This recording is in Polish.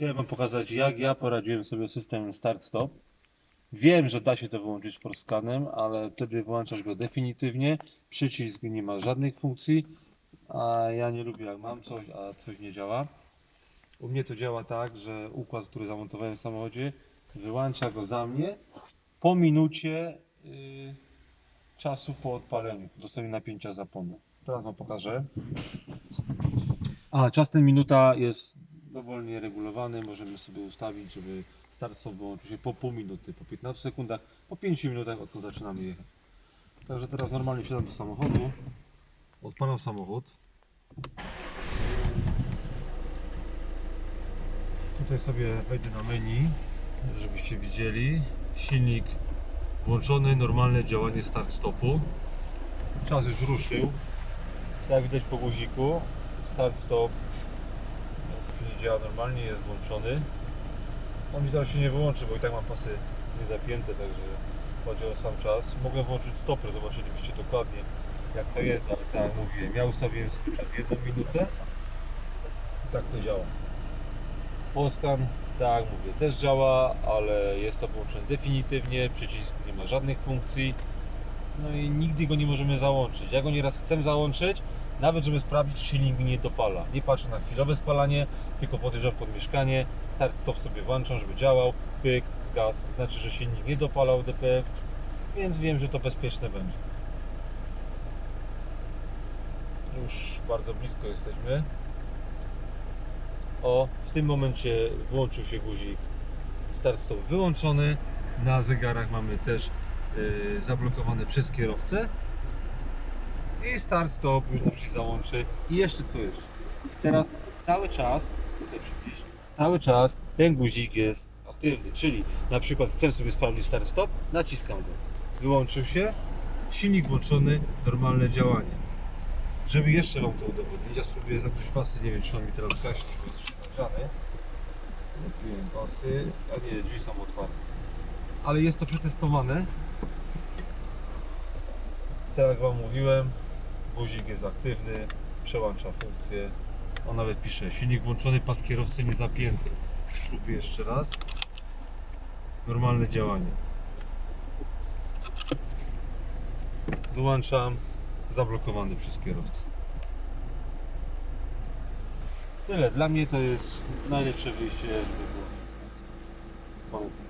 Chciałem Wam pokazać, jak ja poradziłem sobie z systemem start-stop. Wiem, że da się to wyłączyć forscanem, ale wtedy włączasz go definitywnie. Przycisk nie ma żadnych funkcji, a ja nie lubię jak mam coś, a coś nie działa. U mnie to działa tak, że układ, który zamontowałem w samochodzie, wyłącza go za mnie po minucie yy, czasu po odpaleniu, dostaniu napięcia zapłonu. Teraz Wam pokażę. A, czas ten minuta jest dowolnie regulowany. Możemy sobie ustawić, żeby start wyłączył się po pół minuty, po 15 sekundach, po 5 minutach odkąd zaczynamy jechać. Także teraz normalnie wsiadam do samochodu. Odpalam samochód. Tutaj sobie wejdę na menu, żebyście widzieli. Silnik włączony, normalne działanie start stopu. Czas już ruszył. Jak widać po guziku, start stop w tej chwili działa normalnie, jest włączony. On mi zaraz się nie wyłączy, bo i tak mam pasy niezapięte, także chodzi o sam czas. Mogę włączyć stopper, zobaczylibyście dokładnie jak to jest, ale tak jak mówiłem, ja ustawiłem swój czas 1 minutę i tak to działa. Foscan, tak mówię, też działa, ale jest to wyłączone definitywnie, przycisk nie ma żadnych funkcji. No i nigdy go nie możemy załączyć. Ja go nieraz chcę załączyć, nawet żeby sprawdzić, czy silnik nie dopala. Nie patrzę na chwilowe spalanie, tylko podjeżdżam pod mieszkanie, start stop sobie włączam, żeby działał, pyk, zgasł. Znaczy, że silnik nie dopalał DPF, więc wiem, że to bezpieczne będzie. Już bardzo blisko jesteśmy. O, w tym momencie włączył się guzik start stop wyłączony. Na zegarach mamy też yy, zablokowane przez kierowcę. I start stop już nam się załączy. I jeszcze co jeszcze? Teraz cały czas, cały czas ten guzik jest aktywny. Czyli na przykład chcę sobie sprawdzić start stop, naciskam go. Wyłączył się, silnik włączony, normalne działanie. Żeby jeszcze Wam to udowodnić, ja spróbuję zakryć pasy, nie wiem czy on mi teraz gaśnie, bo jest przynagrzany. Zakryłem pasy, a nie, drzwi są otwarte. Ale jest to przetestowane. Tak jak Wam mówiłem, guzik jest aktywny, przełącza funkcję. On nawet pisze, silnik włączony, pas kierowcy nie zapięty. Spróbuję jeszcze raz. Normalne działanie. Wyłączam, zablokowany przez kierowcę. Tyle, dla mnie to jest najlepsze wyjście, żeby było.